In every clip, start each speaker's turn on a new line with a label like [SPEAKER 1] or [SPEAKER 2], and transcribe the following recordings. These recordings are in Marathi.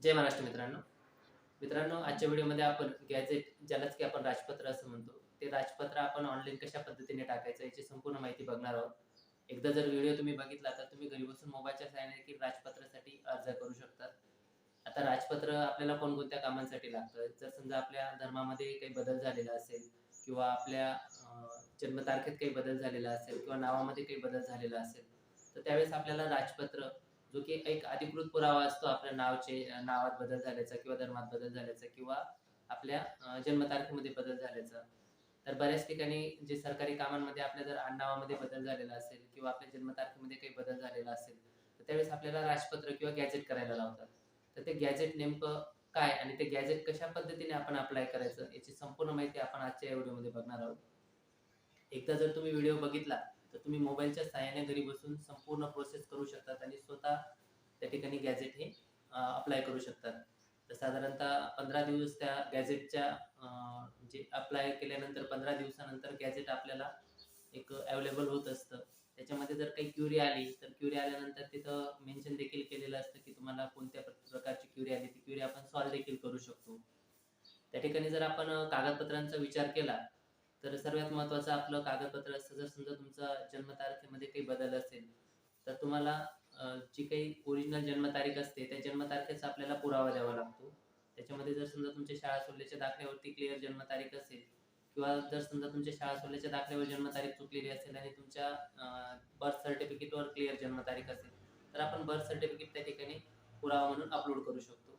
[SPEAKER 1] जय महाराष्ट्र मित्रांनो. मित्रांनो आजच्या व्हिडिओमध्ये आपण गॅजेट ज्यालाच की आपण राजपत्र असं म्हणतो. ते राजपत्र आपण ऑनलाईन कशा पद्धतीने टाकायचं याची संपूर्ण माहिती बघणार आहोत. एकदा जर व्हिडिओ तुम्ही बघितला तर तुम्ही घरी बसून मोबाईलच्या सहाय्याने देखील राजपत्रासाठी अर्ज करू शकतात. आता राजपत्र आपल्याला कोणकोणत्या कामांसाठी लागतं? जर समजा आपल्या धर्मामध्ये काही बदल झालेला असेल किंवा आपल्या जन्मतारखेत काही बदल झालेला असेल किंवा नावामध्ये काही बदल झालेला असेल तर त्यावेळेस आपल्याला राजपत्र जो की एक अधिकृत पुरावा असतो आपल्या नावचे नावात बदल झाल्याचा किंवा धर्मात बदल झाल्याचा किंवा आपल्या जन्मतारखेमध्ये बदल झाल्याचा. तर बऱ्याच ठिकाणी जे सरकारी कामांमध्ये आपल्या जर आडनावामध्ये बदल झालेला असेल किंवा आपल्या जन्मतारखेमध्ये काही बदल झालेला असेल तर त्यावेळेस आपल्याला राजपत्र किंवा गॅजेट करायला लावतात. तर ते गॅजेट नेमकं काय आणि ते गॅजेट कशा पद्धतीने आपण अप्लाय करायचं याची संपूर्ण माहिती आपण आजच्या या व्हिडिओमध्ये बघणार आहोत. एकदा जर तुम्ही व्हिडिओ बघितला तर तुम्ही मोबाईलच्या सहाय्याने घरी बसून संपूर्ण प्रोसेस करू शकतात आणि स्वतः त्या ठिकाणी गॅजेट हे अप्लाय करू शकतात. तर साधारणतः पंधरा दिवस त्या गॅजेटच्या जे अप्लाय केल्यानंतर पंधरा दिवसानंतर गॅजेट आपल्याला एक अवेलेबल होत असतं. त्याच्यामध्ये जर काही क्युरी आली तर क्युरी आल्यानंतर तिथं मेन्शन देखील केलेलं असतं की तुम्हाला कोणत्या प्रकारची क्युरी आली ती क्युरी आपण सॉल्व देखील करू शकतो. त्या ठिकाणी जर आपण कागदपत्रांचा विचार केला तर सर्वात महत्त्वाचं आपलं कागदपत्र असतं. जर समजा तुमचा जन्मतारखेमध्ये काही बदल असेल तर तुम्हाला जी काही ओरिजिनल जन्मतारीख असते त्या जन्मतारखेचा आपल्याला पुरावा द्यावा लागतो. त्याच्यामध्ये जर समजा तुमच्या शाळा सोडल्याच्या दाखल्यावरती क्लिअर जन्मतारीख असेल किंवा जर समजा तुमच्या शाळा सोडल्याच्या दाखल्यावर जन्मतारीख चुकलेली असेल आणि तुमच्या बर्थ सर्टिफिकेटवर क्लिअर जन्मतारीख असेल तर आपण बर्थ सर्टिफिकेट त्या ठिकाणी पुरावा म्हणून अपलोड करू शकतो.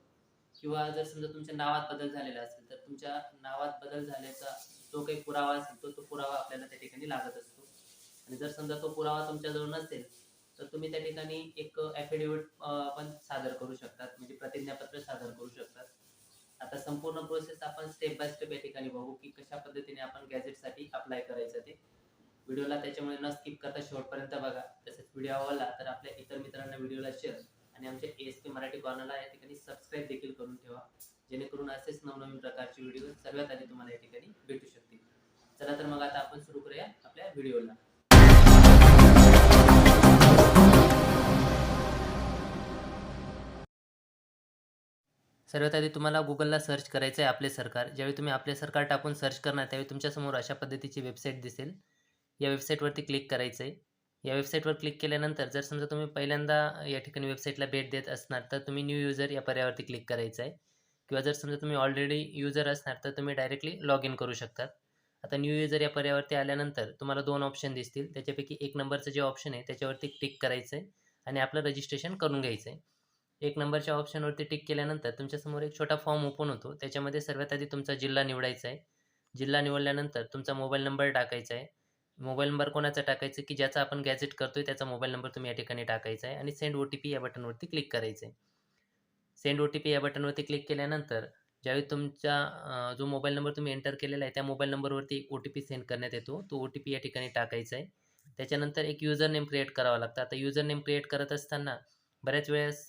[SPEAKER 1] किंवा जर समजा तुमच्या नावात बदल झालेला असेल तर तुमच्या नावात बदल झाल्याचा जो काही पुरावा असेल तो तो पुरावा आपल्याला त्या ठिकाणी लागत असतो. आणि जर समजा तो पुरावा तुमच्याजवळ नसेल तर तुम्ही त्या ठिकाणी एक ॲफिडेविट पण सादर करू शकतात. म्हणजे प्रतिज्ञापत्र सादर करू शकतात. आता संपूर्ण प्रोसेस आपण स्टेप बाय स्टेप या ठिकाणी बघू की कशा पद्धतीने आपण गॅजेटसाठी अप्लाय करायचं ते. व्हिडिओला त्याच्यामुळे न स्किप करता शेवटपर्यंत बघा. तसेच व्हिडिओ आवडला तर आपल्या इतर मित्रांना व्हिडिओला शेअर आणि आमच्या एस पी मराठी कॉर्नरला या ठिकाणी सबस्क्राईब देखील करून ठेवा. जेणेकरून असेच नवनवीन प्रकारचे व्हिडिओ सर्वात आधी तुम्हाला या ठिकाणी भेटू शकतील. चला तर मग आता आपण सुरू करूया आपल्या व्हिडिओला. सर्वात आधी तुम्हाला गुगलला सर्च करायचं आहे आपले सरकार. ज्यावेळी तुम्ही आपले सरकार टाकून सर्च करणार त्यावेळी तुमच्यासमोर अशा पद्धतीची वेबसाईट दिसेल. या वेबसाईटवरती क्लिक करायचं आहे या वेबसाईटवर क्लिक केल्यानंतर जर समजा तुम्ही पहिल्यांदा या ठिकाणी वेबसाईटला भेट देत असणार तर तुम्ही न्यू युजर या पर्यायावरती क्लिक करायचं आहे किंवा जर समजा तुम्ही ऑलरेडी युजर असणार तर तुम्ही डायरेक्टली लॉग इन करू शकतात. आता न्यू युजर या पर्यायावरती आल्यानंतर तुम्हाला दोन ऑप्शन दिसतील. त्याच्यापैकी एक नंबरचं जे ऑप्शन आहे त्याच्यावरती टिक करायचं आहे आणि आपलं रजिस्ट्रेशन करून घ्यायचं आहे एक नंबरच्या ऑप्शनवरती टिक केल्यानंतर तुमच्यासमोर एक छोटा फॉर्म ओपन होतो. त्याच्यामध्ये सर्वात आधी तुमचा जिल्हा निवडायचा आहे जिल्हा निवडल्यानंतर तुमचा मोबाईल नंबर टाकायचा आहे मोबाईल नंबर कोणाचा टाकायचा? की ज्याचा आपण गॅजेट करतोय त्याचा मोबाईल नंबर तुम्ही या ठिकाणी टाकायचा आहे आणि सेंड ओ टी पी या बटनवरती क्लिक करायचं आहे सेंड ओ टी पी या बटनवरती क्लिक केल्यानंतर ज्यावेळी तुमचा जो मोबाईल नंबर तुम्ही एंटर केलेला आहे त्या मोबाईल नंबरवरती एक ओ टी पी सेंड करण्यात येतो. तो ओ टी पी या ठिकाणी टाकायचा आहे. त्याच्यानंतर एक युजर नेम क्रिएट करावा लागतं. आता युजर नेम क्रिएट करत असताना बऱ्याच वेळेस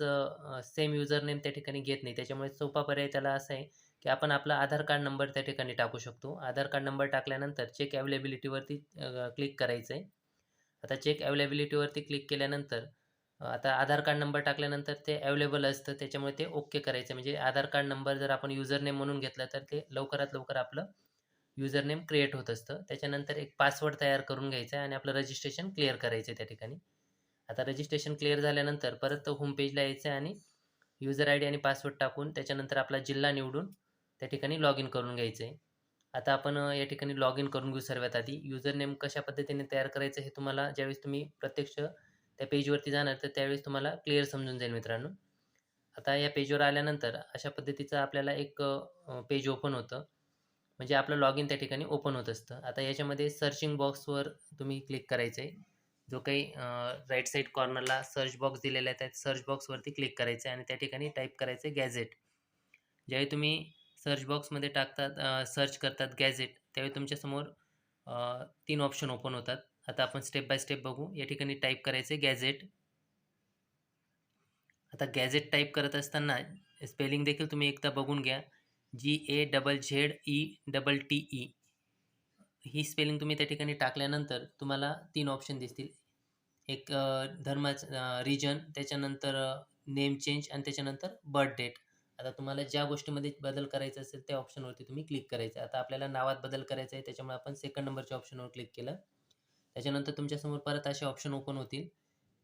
[SPEAKER 1] सेम युजर नेम त्या ठिकाणी घेत नाही. त्याच्यामुळे सोपा पर्याय त्याला असा आहे की आपण आपला आधार कार्ड नंबर त्या ठिकाणी टाकू शकतो. आधार कार्ड नंबर टाकल्यानंतर चेक अवेलेबिलिटीवरती क्लिक करायचं आहे. आता चेक अवेलेबिलिटीवरती क्लिक केल्यानंतर आता आधार कार्ड नंबर टाकल्यानंतर ते अवेलेबल असतं त्याच्यामुळे ते ओके करायचं. म्हणजे आधार कार्ड नंबर जर आपण युजरनेम म्हणून घेतला तर ते लवकरात लवकर आपलं युजरनेम क्रिएट होत असतं. त्याच्यानंतर एक पासवर्ड तयार करून घ्यायचा आहे आणि आपलं रजिस्ट्रेशन क्लिअर करायचं आहे त्या ठिकाणी. आता रजिस्ट्रेशन क्लिअर झाल्यानंतर परत होम पेजला यायचं आहे आणि युजर आय डी आणि पासवर्ड टाकून त्याच्यानंतर आपला जिल्हा निवडून त्या ठिकाणी लॉग इन करून घ्यायचं आहे आता आपण या ठिकाणी लॉग इन करून घेऊ सर्वात आधी. युजर नेम कशा पद्धतीने तयार करायचं हे तुम्हाला ज्यावेळेस तुम्ही प्रत्यक्ष त्या पेजवरती जाणार तर त्यावेळेस तुम्हाला क्लिअर समजून जाईल मित्रांनो. आता या पेजवर आल्यानंतर अशा पद्धतीचं आपल्याला एक पेज ओपन होतं. म्हणजे आपलं लॉग इन त्या ठिकाणी ओपन होत असतं. आता याच्यामध्ये सर्चिंग बॉक्सवर तुम्ही क्लिक करायचं आहे जो काही राईट साईड कॉर्नरला सर्च बॉक्स दिलेला आहे त्या सर्च बॉक्सवरती क्लिक करायचं आहे आणि त्या ठिकाणी टाईप करायचं आहे गॅझेट ज्यावेळी तुम्ही सर्च बॉक्समध्ये टाकतात सर्च करतात गॅझेट त्यावेळी तुमच्यासमोर तीन ऑप्शन ओपन होतात. आता आपण स्टेप बाय स्टेप बघू. या ठिकाणी टाईप करायचे गॅझेट आता गॅझेट टाईप करत असताना स्पेलिंग देखील तुम्ही एकदा बघून घ्या. G A double Z E double T E he spelling तुम्ही त्या ठिकाणी टाकल्यानंतर तुम्हाला तीन ऑप्शन दिसतील. एक धर्माचं रिजन त्याच्यानंतर नेम चेंज आणि त्याच्यानंतर बर्थ डेट आता तुम्हाला ज्या गोष्टीमध्ये बदल करायचा असेल त्या ऑप्शनवरती तुम्ही क्लिक करायचं आता आपल्याला नावात बदल करायचा आहे त्याच्यामुळे आपण सेकंड नंबरच्या ऑप्शनवर क्लिक केलं. त्याच्यानंतर तुमच्यासमोर परत असे ऑप्शन ओपन होतील.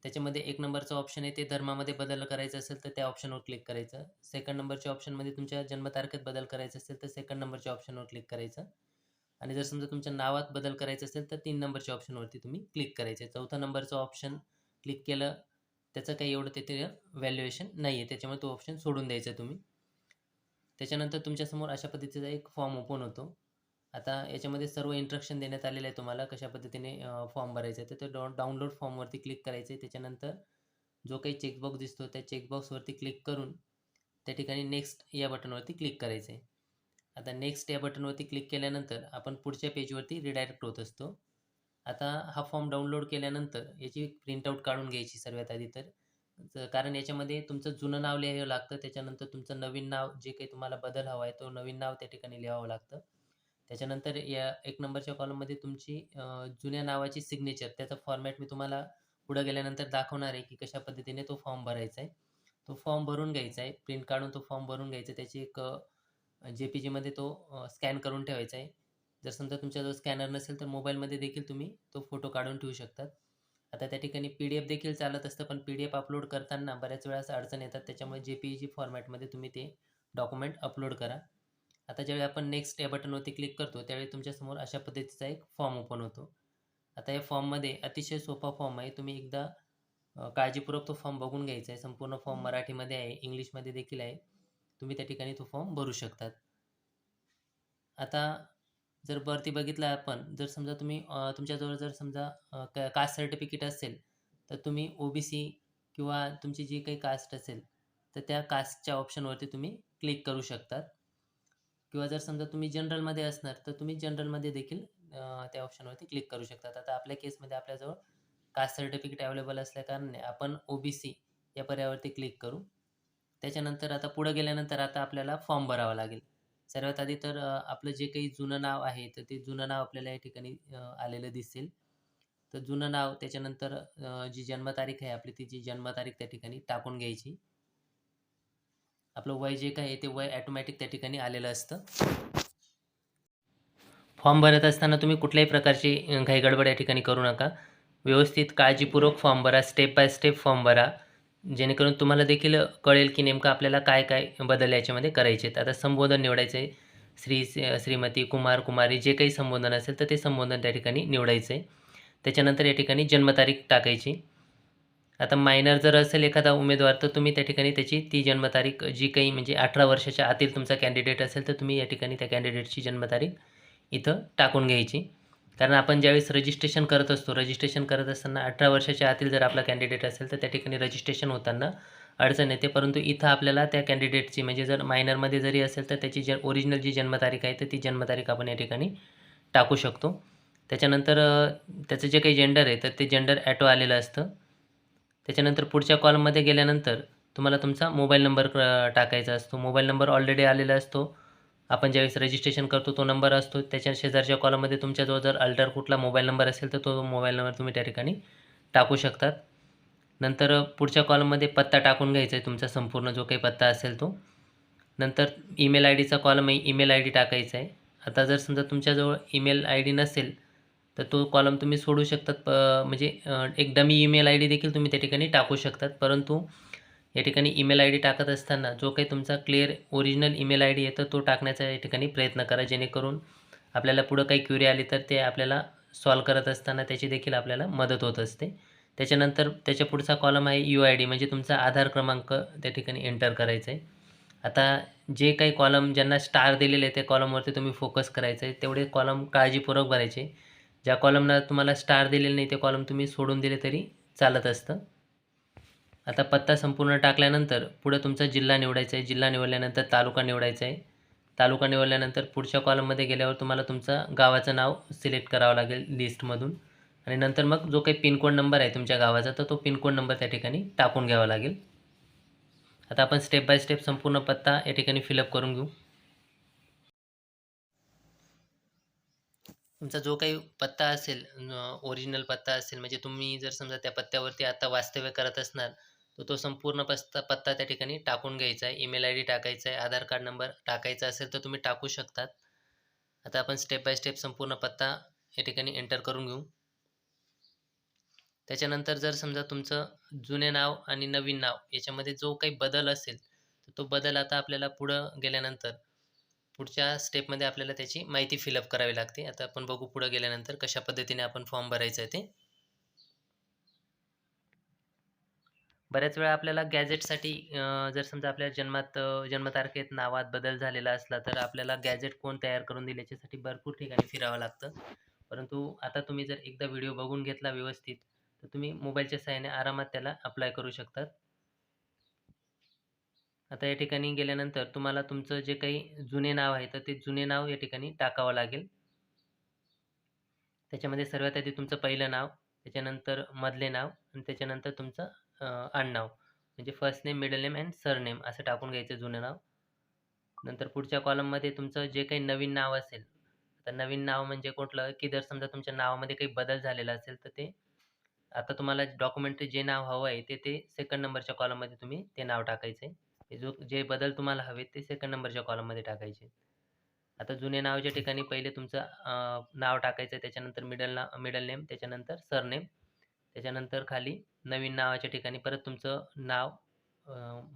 [SPEAKER 1] त्याच्यामध्ये एक नंबरचं ऑप्शन आहे ते धर्मामध्ये बदल करायचं असेल तर त्या ऑप्शनवर क्लिक करायचं. सेकंड नंबरच्या ऑप्शनमध्ये तुमच्या जन्मतारखेत बदल करायचा असेल तर सेकंड नंबरच्या ऑप्शनवर क्लिक करायचं. आणि जर समजा तुमच्या नावात बदल करायचा असेल तर तीन नंबरच्या ऑप्शनवरती तुम्ही क्लिक करायचे. चौथा नंबरचं ऑप्शन क्लिक केलं त्याचं काही एवढं तिथे व्हॅल्युएशन नाही आहे त्याच्यामुळे तो ऑप्शन सोडून द्यायचा तुम्ही. त्याच्यानंतर तुमच्यासमोर अशा पद्धतीचा एक फॉर्म ओपन होतो. आता याच्यामध्ये सर्व इंट्रक्शन देण्यात आलेलं आहे तुम्हाला कशा पद्धतीने फॉर्म भरायचा आहे तर ते डाउ डाउनलोड फॉर्मवरती क्लिक करायचं आहे. त्याच्यानंतर जो काही चेकबॉक्स दिसतो त्या चेकबॉक्सवरती क्लिक करून त्या ठिकाणी नेक्स्ट या बटनवरती क्लिक करायचं आहे. आता नेक्स्ट या बटनवरती क्लिक केल्यानंतर आपण पुढच्या पेजवरती रिडायरेक्ट होत असतो. आता हा फॉर्म डाउनलोड केल्यानंतर याची प्रिंटआउट काढून घ्यायची सर्वात आधी तर कारण याच्यामध्ये तुमचं जुनं नाव लिहावं लागतं त्याच्यानंतर तुमचं नवीन नाव जे काही तुम्हाला बदल हवा आहे तो नवीन नाव त्या ठिकाणी लिहावं लागतं. त्याच्यानंतर या एक नंबरच्या कॉलममध्ये तुमची जुन्या नावाची सिग्नेचर त्याचा फॉर्मॅट मी तुम्हाला पुढं गेल्यानंतर दाखवणार आहे की कशा पद्धतीने तो फॉर्म भरायचा आहे. तो फॉर्म भरून घ्यायचा आहे. प्रिंट काढून तो फॉर्म भरून घ्यायचा त्याची एक जे पी जीमध्ये तो स्कॅन करून ठेवायचा आहे. जर समजा तुमच्याजवळ स्कॅनर नसेल तर मोबाईलमध्ये देखील तुम्ही तो फोटो काढून ठेवू शकतात. आता त्या ठिकाणी पी डी एफ देखील चालत असतं पण पी डी एफ अपलोड करताना बऱ्याच वेळा अडचण येतात. त्याच्यामुळे जे पी जी फॉर्मॅटमध्ये तुम्ही ते डॉक्युमेंट अपलोड करा. आता ज्यावेळी आपण नेक्स्ट या बटनवरती क्लिक करतो त्यावेळी तुमच्यासमोर अशा पद्धतीचा एक फॉर्म ओपन होतो. आता या फॉर्ममध्ये अतिशय सोपा फॉर्म आहे. तुम्ही एकदा काळजीपूर्वक तो फॉर्म बघून घ्यायचा आहे. संपूर्ण फॉर्म मराठीमध्ये आहे. इंग्लिशमध्ये देखील आहे. तुम्ही त्या ठिकाणी तो फॉर्म भरू शकतात. आता जर वरती बघितलं आपण जर समजा तुम्ही तुमच्याजवळ जर समजा कास्ट सर्टिफिकेट असेल तर तुम्ही ओ बी सी किंवा तुमची जी काही कास्ट असेल तर त्या कास्टच्या ऑप्शनवरती तुम्ही क्लिक करू शकतात. किंवा जर समजा तुम्ही जनरलमध्ये असणार तर तुम्ही जनरलमध्ये देखील त्या ऑप्शनवरती क्लिक करू शकतात आता आपल्या केसमध्ये आपल्याजवळ कास्ट सर्टिफिकेट अवेलेबल असल्याकारणाने आपण ओ बी सी या पर्यायावरती क्लिक करू. त्याच्यानंतर आता पुढं गेल्यानंतर आता आपल्याला फॉर्म भरावा लागेल. सर्वात आधी तर आपलं जे काही जुनं नाव आहे तर ते जुनं नाव आपल्याला या ठिकाणी आलेलं दिसेल. तर जुनं नाव त्याच्यानंतर जी जन्मतारीख आहे आपली ती जी जन्मतारीख त्या ठिकाणी टाकून घ्यायची. आपलं वय जे काय आहे ते वय ॲटोमॅटिक त्या ठिकाणी आलेलं असतं. फॉर्म भरत असताना तुम्ही कुठल्याही प्रकारची काही घाई गडबड या ठिकाणी करू नका. व्यवस्थित काळजीपूर्वक फॉर्म भरा स्टेप बाय स्टेप फॉर्म भरा. जेणेकरून तुम्हाला देखील कळेल की नेमकं आपल्याला काय काय बदल याच्यामध्ये करायचे आहेत आता संबोधन निवडायचं आहे श्री श्रीमती कुमार कुमारी जे काही संबोधन असेल तर ते संबोधन त्या ठिकाणी निवडायचं आहे त्याच्यानंतर या ठिकाणी जन्मतारीख टाकायची. आता मायनर जर असेल एखादा उमेदवार तर तुम्ही त्या ठिकाणी त्याची ती जन्मतारीख जी काही म्हणजे अठरा वर्षाच्या आतील तुमचा कॅन्डिडेट असेल तर तुम्ही या ठिकाणी त्या कॅन्डिडेटची जन्मतारीख इथं टाकून घ्यायची. कारण आपण ज्यावेळेस रजिस्ट्रेशन करत असतो रजिस्ट्रेशन करत असताना अठरा वर्षाच्या आतील जर आपला कॅन्डिडेट असेल तर त्या ठिकाणी रजिस्ट्रेशन होताना अडचण येते. परंतु इथं आपल्याला त्या कॅन्डिडेटची म्हणजे जर मायनरमध्ये जरी असेल तर त्याची ज ओरिजिनल जी जन्मतारीख आहे तर ती जन्मतारीख आपण या ठिकाणी टाकू शकतो. त्याच्यानंतर त्याचं जे काही जेंडर आहे तर ते जेंडर ॲटो आलेलं असतं. त्याच्यानंतर पुढच्या कॉलमध्ये गेल्यानंतर तुम्हाला तुमचा मोबाईल नंबर टाकायचा असतो. मोबाईल नंबर ऑलरेडी आलेला असतो. आपण ज्यावेळेस रजिस्ट्रेशन करतो तो नंबर असतो. त्याच्या शेजारच्या कॉलममध्ये तुमच्याजवळ जर अल्टर कुठला मोबाईल नंबर असेल तर तो मोबाईल नंबर तुम्ही त्या ठिकाणी टाकू शकतात. नंतर पुढच्या कॉलममध्ये पत्ता टाकून घ्यायचा आहे तुमचा संपूर्ण जो काही पत्ता असेल तो. नंतर ईमेल आय डीचा कॉलम आहे ईमेल आय डी टाकायचा आहे. आता जर समजा तुमच्याजवळ ईमेल आय डी नसेल तर तो कॉलम तुम्ही सोडू शकतात प म्हणजे एकदम एक डमी ईमेल आय डी देखील तुम्ही त्या ठिकाणी टाकू शकतात. परंतु या ठिकाणी ईमेल आय डी टाकत असताना जो काही तुमचा clear original email I D आहे तर तो टाकण्याचा या ठिकाणी प्रयत्न करा. जेणेकरून आपल्याला पुढं काही क्युरी आली तर ते आपल्याला सॉल्व करत असताना त्याची देखील आपल्याला मदत होत असते. त्याच्यानंतर त्याच्या पुढचा कॉलम आहे यू आय डी म्हणजे तुमचा आधार क्रमांक त्या ठिकाणी एंटर करायचा आहे आता जे काही कॉलम ज्यांना स्टार दिलेले आहे त्या कॉलमवरती तुम्ही फोकस करायचं आहे तेवढे कॉलम काळजीपूर्वक भरायचे. ज्या कॉलमला तुम्हाला स्टार दिलेले नाही ते कॉलम तुम्ही सोडून दिले तरी चालत असतं. आता पत्ता संपूर्ण टाकल्यानंतर पुढं तुमचा जिल्हा निवडायचा आहे. जिल्हा निवडल्यानंतर तालुका निवडायचा आहे. तालुका निवडल्यानंतर पुढच्या कॉलममध्ये गेल्यावर तुम्हाला तुमचं गावाचं नाव सिलेक्ट करावं लागेल लिस्टमधून आणि नंतर मग जो काही पिनकोड नंबर आहे तुमच्या गावाचा तर तो पिनकोड नंबर त्या ठिकाणी टाकून घ्यावा लागेल. आता आपण स्टेप बाय स्टेप संपूर्ण पत्ता या ठिकाणी फिलअप करून घेऊ. तुमचा जो काही पत्ता असेल ओरिजिनल पत्ता असेल म्हणजे तुम्ही जर समजा त्या पत्त्यावरती आता वास्तव्य करत असणार तर तो संपूर्ण पत्ता पत्ता त्या ठिकाणी टाकून घ्यायचा आहे. ईमेल आय डी टाकायचा आहे आधार कार्ड नंबर टाकायचा असेल तर तुम्ही टाकू शकतात. आता आपण स्टेप बाय स्टेप संपूर्ण पत्ता या ठिकाणी एंटर करून घेऊ. त्याच्यानंतर जर समजा तुमचं जुने नाव आणि नवीन नाव याच्यामध्ये जो काही बदल असेल तर तो बदल आता आपल्याला पुढं गेल्यानंतर पुढच्या स्टेपमध्ये आपल्याला त्याची माहिती फिलअप करावी लागते. आता आपण बघू पुढं गेल्यानंतर कशा पद्धतीने आपण फॉर्म भरायचं आहे ते. बऱ्याच वेळा आपल्याला गॅजेटसाठी जर समजा आपल्या जन्मात जन्मतारखेत नावात बदल झालेला असला तर आपल्याला गॅजेट कोण तयार करून दिले याच्यासाठी भरपूर ठिकाणी फिरावं लागतं. परंतु आता तुम्ही जर एकदा व्हिडिओ बघून घेतला व्यवस्थित तर तुम्ही मोबाईलच्या सहाय्याने आरामात त्याला अप्लाय करू शकतात. आता या ठिकाणी गेल्यानंतर तुम्हाला तुमचं जे काही जुने नाव आहे तर ते जुने नाव या ठिकाणी टाकावं लागेल. त्याच्यामध्ये सर्वात आधी तुमचं पहिलं नाव त्याच्यानंतर मधले नाव आणि त्याच्यानंतर तुमचं आडनाव. म्हणजे first name middle name and surname असं टाकून घ्यायचं जुनं नाव. नंतर पुढच्या कॉलममध्ये तुमचं जे काही नवीन नाव असेल तर नवीन नाव म्हणजे कुठलं की जर समजा तुमच्या नावामध्ये काही बदल झालेला असेल तर ते आता तुम्हाला डॉक्युमेंटरी जे नाव हवं आहे ते ते सेकंड नंबरच्या कॉलममध्ये तुम्ही ते नाव टाकायचं आहे जो जे बदल तुम्हाला हवे ते सेकंड नंबरच्या कॉलममध्ये टाकायचे. आता जुन्या नावाच्या ठिकाणी पहिले तुमचं नाव टाकायचं आहे त्याच्यानंतर मिडल नाव मिडल नेम त्याच्यानंतर सरनेम त्याच्यानंतर खाली नवीन नावाच्या ठिकाणी परत तुमचं नाव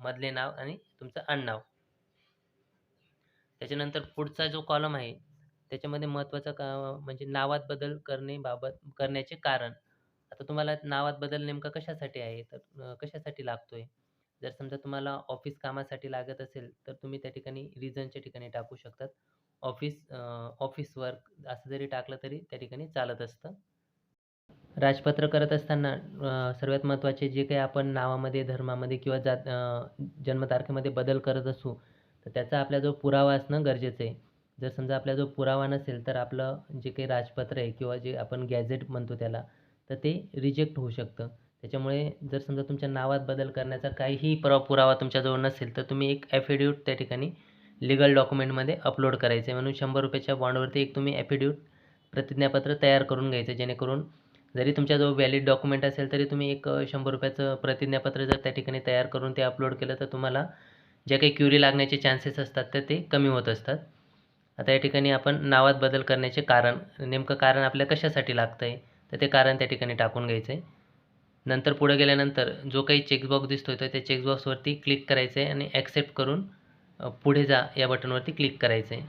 [SPEAKER 1] मधले नाव आणि तुमचं आडनाव त्याच्यानंतर पुढचा जो कॉलम आहे त्याच्यामध्ये महत्त्वाचा का म्हणजे नावात बदल करणे बाबत करण्याचे कारण. आता तुम्हाला नावात बदल नेमका कशासाठी आहे? तर कशासाठी लागतो आहे जर समजा तुम्हाला ऑफिस कामासाठी लागत असेल तर तुम्ही त्या ठिकाणी रिझनच्या ठिकाणी टाकू शकतात. ऑफिस ऑफिस वर्क असं जरी टाकलं तरी त्या ठिकाणी चालत असतं. राजपत्र करत असताना सर्वात महत्त्वाचे जे काही आपण नावामध्ये धर्मामध्ये किंवा जात जन्मतारखेमध्ये बदल करत असू तर त्याचा आपला जो पुरावा असणं गरजेचं आहे. जर समजा आपला जो पुरावा नसेल तर आपलं जे काही राजपत्र आहे किंवा जे आपण गॅझेट म्हणतो त्याला तर ते रिजेक्ट होऊ शकतं. त्याच्यामुळे जर समजा तुमच्या नावात बदल करण्याचा काहीही पुरा पुरावा तुमच्याजवळ नसेल तर तुम्ही एक ॲफिडेविट त्या ठिकाणी लिगल डॉक्युमेंटमध्ये अपलोड करायचं आहे. म्हणून शंभर रुपयाच्या बॉन्डवरती एक तुम्ही ॲफिडेविट प्रतिज्ञापत्र तयार करून घ्यायचं जेणेकरून जरी तुमच्याजवळ व्हॅलिड डॉक्युमेंट असेल तरी तुम्ही एक शंभर रुपयाचं प्रतिज्ञापत्र जर त्या ठिकाणी तयार करून ते अपलोड केलं तर तुम्हाला ज्या काही क्युरी लागण्याचे चान्सेस असतात तर ते कमी होत असतात. आता या ठिकाणी आपण नावात बदल करण्याचे कारण नेमकं कारण आपल्या कशासाठी लागतं आहे तर ते कारण त्या ठिकाणी टाकून घ्यायचं आहे नंतर पुढे गेल्यानंतर जो काही चेकबॉक्स दिसतो तर त्या चेकबॉक्सवरती क्लिक करायचं आहे आणि ॲक्सेप्ट करून पुढे जा या बटनवरती क्लिक करायचं आहे.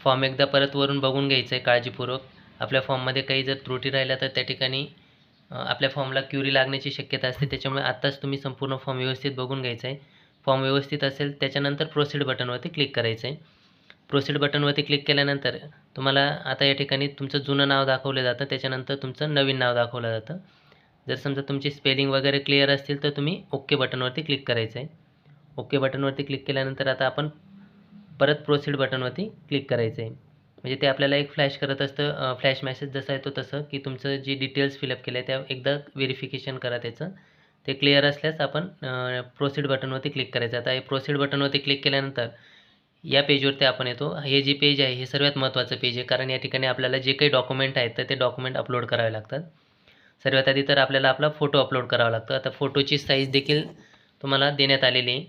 [SPEAKER 1] फॉर्म एकदा परत वरून बघून घ्यायचं आहे काळजीपूर्वक. आपल्या फॉर्ममध्ये काही जर त्रुटी राहिल्या तर त्या ठिकाणी आपल्या फॉर्मला क्युरी लागण्याची शक्यता असते. त्याच्यामुळे आत्ताच तुम्ही संपूर्ण फॉर्म व्यवस्थित बघून घ्यायचा आहे. फॉर्म व्यवस्थित असेल त्याच्यानंतर प्रोसीड बटनवरती क्लिक करायचं आहे. प्रोसीड बटनवरती क्लिक केल्यानंतर तुम्हाला आता या ठिकाणी तुमचं जुनं नाव दाखवलं जातं. त्याच्यानंतर तुमचं नवीन नाव दाखवलं जातं. जर समजा तुमची स्पेलिंग वगैरे क्लिअर असतील तर तुम्ही ओके बटनवरती क्लिक करायचं आहे ओके बटनवरती क्लिक केल्यानंतर आता आपण परत प्रोसीड बटनवरती क्लिक करायचं आहे म्हणजे ते आपल्याला एक फ्लॅश करत असतं. फ्लॅश मॅसेज जसा येतो तसं की तुमचं जी डिटेल्स फिलअप केलं आहे त्या एकदा व्हेरिफिकेशन करा त्याचं. ते क्लिअर असल्यास आपण प्रोसीड बटनवरती क्लिक करायचं. आता हे प्रोसीड बटनवरती क्लिक केल्यानंतर या पेजवरती आपण येतो. हे जे पेज आहे हे सर्वात महत्त्वाचं पेज आहे. कारण या ठिकाणी आपल्याला जे काही डॉक्युमेंट आहेत तर ते डॉक्युमेंट अपलोड करावे लागतात. सर्वात आधी तर आपल्याला आपला फोटो अपलोड करावा लागतो. आता फोटोची साईज देखील तुम्हाला देण्यात आलेली आहे.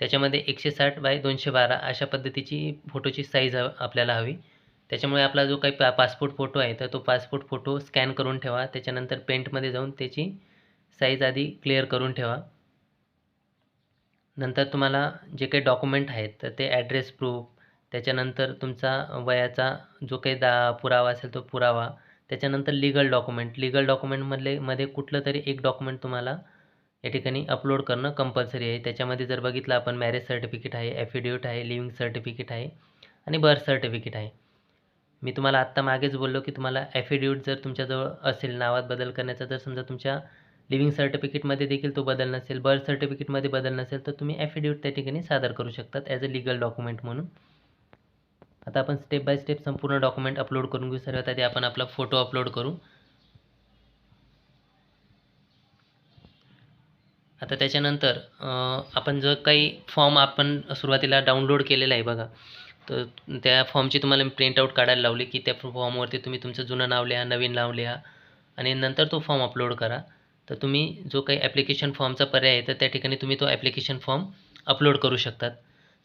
[SPEAKER 1] त्याच्यामध्ये एकशे साठ बाय दोनशे बारा अशा पद्धतीची फोटोची साईज आपल्याला हवी. त्याच्यामुळे आपला जो काही पा पासपोर्ट फोटो आहे तर तो पासपोर्ट फोटो स्कॅन करून ठेवा. त्याच्यानंतर पेंटमध्ये जाऊन त्याची साईज आधी क्लिअर करून ठेवा. नंतर तुम्हाला जे काही डॉक्युमेंट आहेत तर ते ॲड्रेस प्रूफ त्याच्यानंतर तुमचा वयाचा जो काही दा पुरावा असेल तो पुरावा त्याच्यानंतर लिगल डॉक्युमेंट लीगल डॉक्युमेंटमधले मध्ये कुठलं तरी एक डॉक्युमेंट तुम्हाला या ठिकाणी अपलोड करणं कंपल्सरी आहे. त्याच्यामध्ये जर बघितलं आपण मॅरेज सर्टिफिकेट आहे ॲफिडेविट आहे लिव्हिंग सर्टिफिकेट आहे आणि बर्थ सर्टिफिकेट आहे. मी तुम्हाला आत्ता मागेच बोललो की तुम्हाला ॲफिडेविट जर तुमच्याजवळ असेल नावात बदल करण्याचा जर समजा तुमच्या लिव्हिंग सर्टिफिकेटमध्ये देखील तो बदल नसेल बर्थ सर्टिफिकेटमध्ये बदल नसेल तर तुम्ही ॲफिडेविट त्या ठिकाणी सादर करू शकतात ॲज अ लिगल डॉक्युमेंट म्हणून. आता आपण स्टेप बाय स्टेप संपूर्ण डॉक्युमेंट अपलोड करून घेऊ. सर्वात आधी आपण आपला फोटो अपलोड करू. आता त्याच्यानंतर आपण जर काही फॉर्म आपण सुरुवातीला डाउनलोड केलेला आहे बघा तर त्या फॉर्मची तुम्हाला मी प्रिंटआउट काढायला लावली की त्या फॉर्मवरती तुम्ही तुमचं जुनं नाव लिहा नवीन नाव लिहा आणि नंतर तो फॉर्म अपलोड करा. तर तुम्ही जो काही ॲप्लिकेशन फॉर्मचा पर्याय आहे तर त्या ठिकाणी तुम्ही तो ॲप्लिकेशन फॉर्म अपलोड करू शकतात.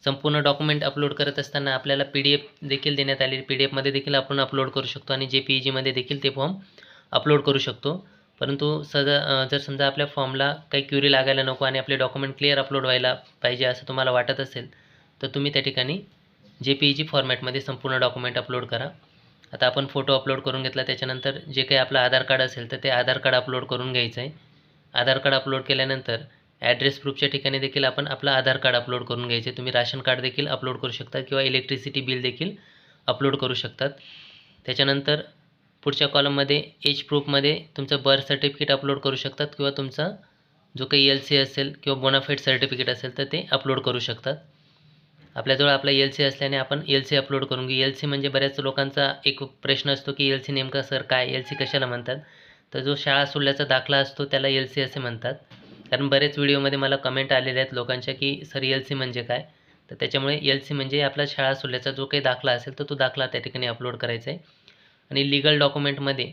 [SPEAKER 1] संपूर्ण डॉक्युमेंट अपलोड करत असताना आपल्याला पी डी एफ देखील देण्यात आली. पी डी एफमध्ये देखील आपण अपलोड करू शकतो आणि जे पी ई जीमध्ये देखील ते फॉर्म अपलोड करू शकतो. परंतु सजा जर समजा आपल्या फॉर्मला काही क्युरी लागायला नको आणि आपले डॉक्युमेंट क्लिअर अपलोड व्हायला पाहिजे असं तुम्हाला वाटत असेल तर तुम्ही त्या ठिकाणी जे पी ई जी फॉर्मॅटमध्ये संपूर्ण डॉक्युमेंट अपलोड करा. आता आपण फोटो अपलोड करून घेतला त्याच्यानंतर जे काही आपलं आधार कार्ड असेल तर ते आधार कार्ड अपलोड करून घ्यायचं आहे. आधार कार्ड अपलोड केल्यानंतर ॲड्रेस प्रूफच्या ठिकाणी देखील आपण आपलं आधार कार्ड अपलोड करून घ्यायचे तुम्ही राशन कार्ड देखील अपलोड करू शकता किंवा इलेक्ट्रिसिटी बिल देखील अपलोड करू शकतात. त्याच्यानंतर पुढच्या कॉलममध्ये एज प्रूफमध्ये तुमचं बर्थ सर्टिफिकेट अपलोड करू शकतात किंवा तुमचा जो काही एल सी असेल किंवा बोनाफाईड सर्टिफिकेट असेल तर ते अपलोड करू शकतात. आपल्याजवळ आपला एल सी असल्याने आपण एल सी अपलोड करून घेऊ. एल सी म्हणजे बऱ्याच लोकांचा एक प्रश्न असतो की एल सी नेमका सर काय? एल सी कशाला म्हणतात? तर जो शाळा सोडल्याचा दाखला असतो त्याला एल सी असे म्हणतात. कारण बरेच व्हिडिओमध्ये मला कमेंट आलेले आहेत लोकांच्या की सर एल सी म्हणजे काय? तर त्याच्यामुळे एल सी म्हणजे आपला शाळा सोडल्याचा जो काही दाखला असेल तर तो दाखला त्या ठिकाणी अपलोड करायचा आहे. आणि लिगल डॉक्युमेंटमध्ये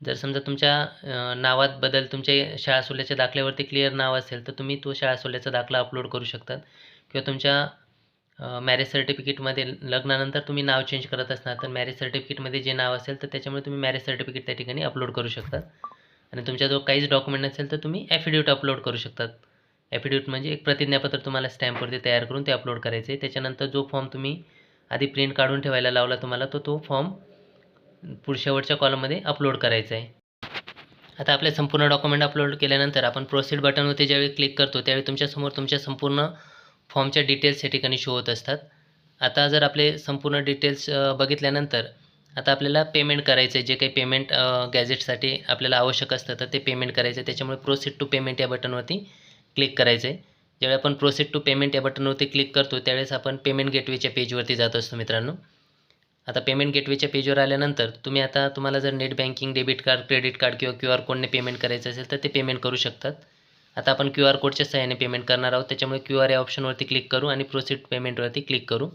[SPEAKER 1] जर समजा तुमच्या नावात बदल तुमच्या शाळा सोडल्याच्या दाखल्यावरती क्लिअर नाव असेल तर तुम्ही तो शाळा सोडल्याचा दाखला अपलोड करू शकतात. किंवा तुमच्या मॅरेज सर्टिफिकेटमध्ये लग्नानंतर तुम्ही नाव चेंज करत असणार तर मॅरेज सर्टिफिकेटमध्ये जे नाव असेल तर त्याच्यामुळे तुम्ही मॅरेज सर्टिफिकेट त्या ठिकाणी अपलोड करू शकतात. आणि तुमच्याजवळ काहीच डॉक्युमेंट नसेल तर तुम्ही ॲफिडेविट अपलोड करू शकतात. ॲफिडेविट म्हणजे एक प्रतिज्ञापत्र तुम्हाला स्टॅम्पवरती तयार करून ते अपलोड करायचे त्याच्यानंतर जो फॉर्म तुम्ही आधी प्रिंट काढून ठेवायला लावला तुम्हाला तो तो फॉर्म पुढच्या कॉलममध्ये अपलोड करायचा आहे आता आपले संपूर्ण डॉक्युमेंट अपलोड केल्यानंतर आपण प्रोसीड बटनवरती ज्यावेळी क्लिक करतो त्यावेळी तुमच्यासमोर तुमच्या संपूर्ण फॉर्मच्या डिटेल्स या ठिकाणी शो होत असतात. आता जर आपले संपूर्ण डिटेल्स बघितल्यानंतर आता आपल्याला पेमेंट करायचं आहे जे काही पेमेंट गॅजेटसाठी आपल्याला आवश्यक असतं तर ते पेमेंट करायचं आहे त्याच्यामुळे प्रोसीड टू पेमेंट या बटनवरती क्लिक करायचं आहे ज्यावेळी आपण प्रोसीड टू पेमेंट या बटनवरती क्लिक करतो त्यावेळेस आपण पेमेंट गेटवेच्या पेजवरती जात असतो मित्रांनो. आता पेमेंट गेटवेच्या पेजवर आल्यानंतर तुम्ही आता तुम्हाला जर net banking debit card credit card किंवा क्यू आर कोडने पेमेंट करायचं असेल तर ते पेमेंट करू शकतात. आता आपण क्यू आर कोडच्या सहाय्याने पेमेंट करणार आहोत. त्याच्यामुळे क्यू आर या ऑप्शनवरती क्लिक करू आणि प्रोसीड पेमेंटवरती क्लिक करू.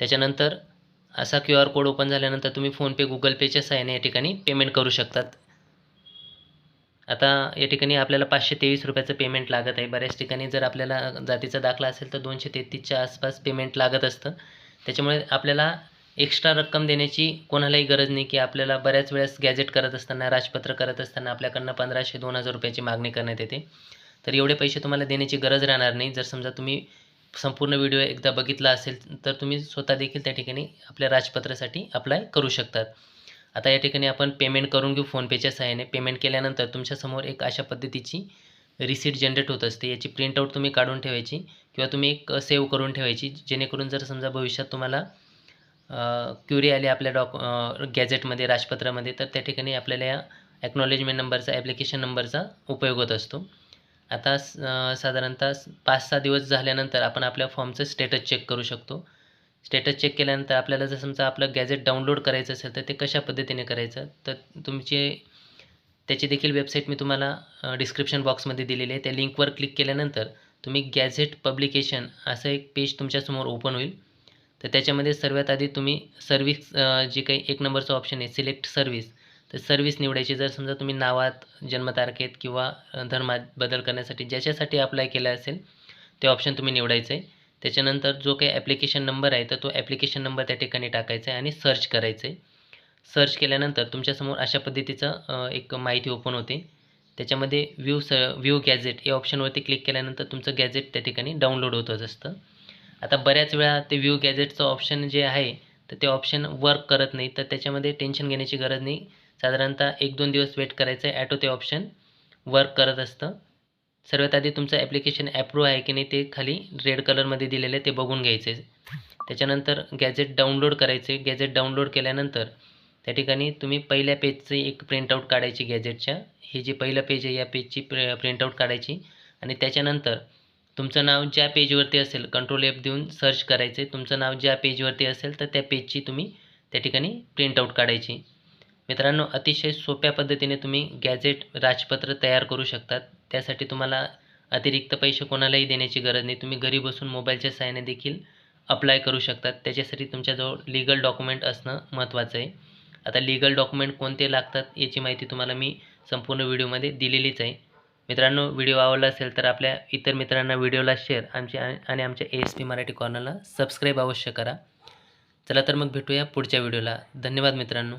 [SPEAKER 1] त्याच्यानंतर असा क्यू आर कोड ओपन झाल्यानंतर तुम्ही फोनपे गुगल पेच्या सहाय्याने या ठिकाणी पेमेंट करू शकतात. आता या ठिकाणी आपल्याला पाचशे तेवीस रुपयाचं पेमेंट लागत आहे. बऱ्याच ठिकाणी जर आपल्याला जातीचा दाखला असेल तर दोनशे तेहतीसच्या आसपास पेमेंट लागत असतं. त्याच्यामुळे आपल्याला एक्स्ट्रा रक्कम देण्याची कोणालाही गरज नाही की आपल्याला बऱ्याच वेळेस गॅजेट करत असताना राजपत्र करत असताना आपल्याकडनं पंधराशे दोन हजार रुपयाची मागणी करण्यात येते. तर एवढे पैसे तुम्हाला देण्याची गरज राहणार नाही. जर समजा तुम्ही संपूर्ण व्हिडिओ एकदा बघितला असेल तर तुम्ही स्वतः देखील त्या ठिकाणी आपल्या राजपत्रासाठी अप्लाय करू शकतात. आता या ठिकाणी आपण पेमेंट करून घेऊ फोनपेच्या सहाय्याने. पेमेंट केल्यानंतर तुमच्यासमोर एक अशा पद्धतीची रिसीट जनरेट होत असते. याची प्रिंटआउट तुम्ही काढून ठेवायची किंवा तुम्ही एक सेव्ह करून ठेवायची. जेणेकरून जर समजा भविष्यात तुम्हाला क्युरी आली आपल्या डॉक गॅजेटमध्ये राजपत्रामध्ये तर त्या ठिकाणी आपल्याला या ॲक्नॉलेजमेंट नंबरचा ॲप्लिकेशन नंबरचा उपयोग होत असतो. आता साधारणतः पाच सहा दिवस झाल्यानंतर आपण आपल्या फॉर्मचं स्टेटस चेक करू शकतो. स्टेटस चेक केल्यानंतर आपल्याला जर समजा आपलं गॅजेट डाउनलोड करायचं असेल तर ते कशा पद्धतीने करायचं? तर तुमचे त्याची देखील वेबसाईट मी तुम्हाला डिस्क्रिप्शन बॉक्समध्ये दिलेली आहे. त्या लिंकवर क्लिक केल्यानंतर तुम्ही गॅझेट पब्लिकेशन असं एक पेज तुमच्यासमोर ओपन होईल. तर त्याच्यामध्ये सर्वात आधी तुम्ही सर्विस जी काही एक नंबरचं ऑप्शन आहे सिलेक्ट सर्विस तर सर्विस निवडायची जर समजा तुम्ही नावात जन्मतारखेत किंवा धर्मात बदल करण्यासाठी ज्याच्यासाठी अप्लाय केलं असेल ते ऑप्शन तुम्ही निवडायचं आहे. त्याच्यानंतर जो काही ॲप्लिकेशन नंबर आहे तर तो ॲप्लिकेशन नंबर त्या ठिकाणी टाकायचा आहे आणि सर्च करायचं आहे. सर्च केल्यानंतर तुमच्यासमोर अशा पद्धतीचं एक माहिती ओपन होते. त्याच्यामध्ये व्ह्यू स व्ह्यू गॅजेट या ऑप्शनवरती क्लिक केल्यानंतर तुमचं गॅजेट त्या ठिकाणी डाउनलोड होत असतं. आता बऱ्याच वेळा ते व्ह्यू गॅजेटचं ऑप्शन जे आहे तर ते ऑप्शन वर्क करत नाही. तर त्याच्यामध्ये टेन्शन घेण्याची गरज नाही. साधारणतः एक दोन दिवस वेट करायचं आहे ॲटो ते ऑप्शन वर्क करत असतं. सर्वात आधी तुमचं ॲप्लिकेशन ॲप्रूव्ह आहे की नाही ते खाली रेड कलरमध्ये दिलेलं आहे ते बघून घ्यायचे त्याच्यानंतर गॅजेट डाउनलोड करायचे गॅजेट डाउनलोड केल्यानंतर त्या ठिकाणी तुम्ही पहिल्या पेजचे एक प्रिंटआउट काढायची गॅजेटच्या हे जे पहिलं पेज आहे या पेजची प्र प्रिंटआउट काढायची. आणि त्याच्यानंतर तुमचं नाव ज्या पेजवरती असेल कंट्रोल एफ देऊन सर्च करायचे तुमचं नाव ज्या पेजवरती असेल तर त्या पेजची तुम्ही त्या ठिकाणी प्रिंटआउट काढायची. मित्रांनो अतिशय सोप्या पद्धतीने तुम्ही गॅजेट राजपत्र तयार करू शकतात. त्यासाठी तुम्हाला अतिरिक्त पैसे कोणालाही देण्याची गरज नाही. तुम्ही घरी बसून मोबाईलच्या सहाय्याने देखील अप्लाय करू शकतात. त्याच्यासाठी तुमच्याजवळ लिगल डॉक्युमेंट असणं महत्त्वाचं आहे आता लिगल डॉक्युमेंट कोणते लागतात याची माहिती तुम्हाला मी संपूर्ण व्हिडिओमध्ये दिलेलीच आहे. मित्रांनो व्हिडिओ आवडला असेल तर आपल्या इतर मित्रांना व्हिडिओला शेअर आमच्या आणि आमच्या ए एस पी मराठी कॉर्नरला सबस्क्राईब अवश्य करा. चला तर मग भेटूया पुढच्या व्हिडिओला. धन्यवाद मित्रांनो.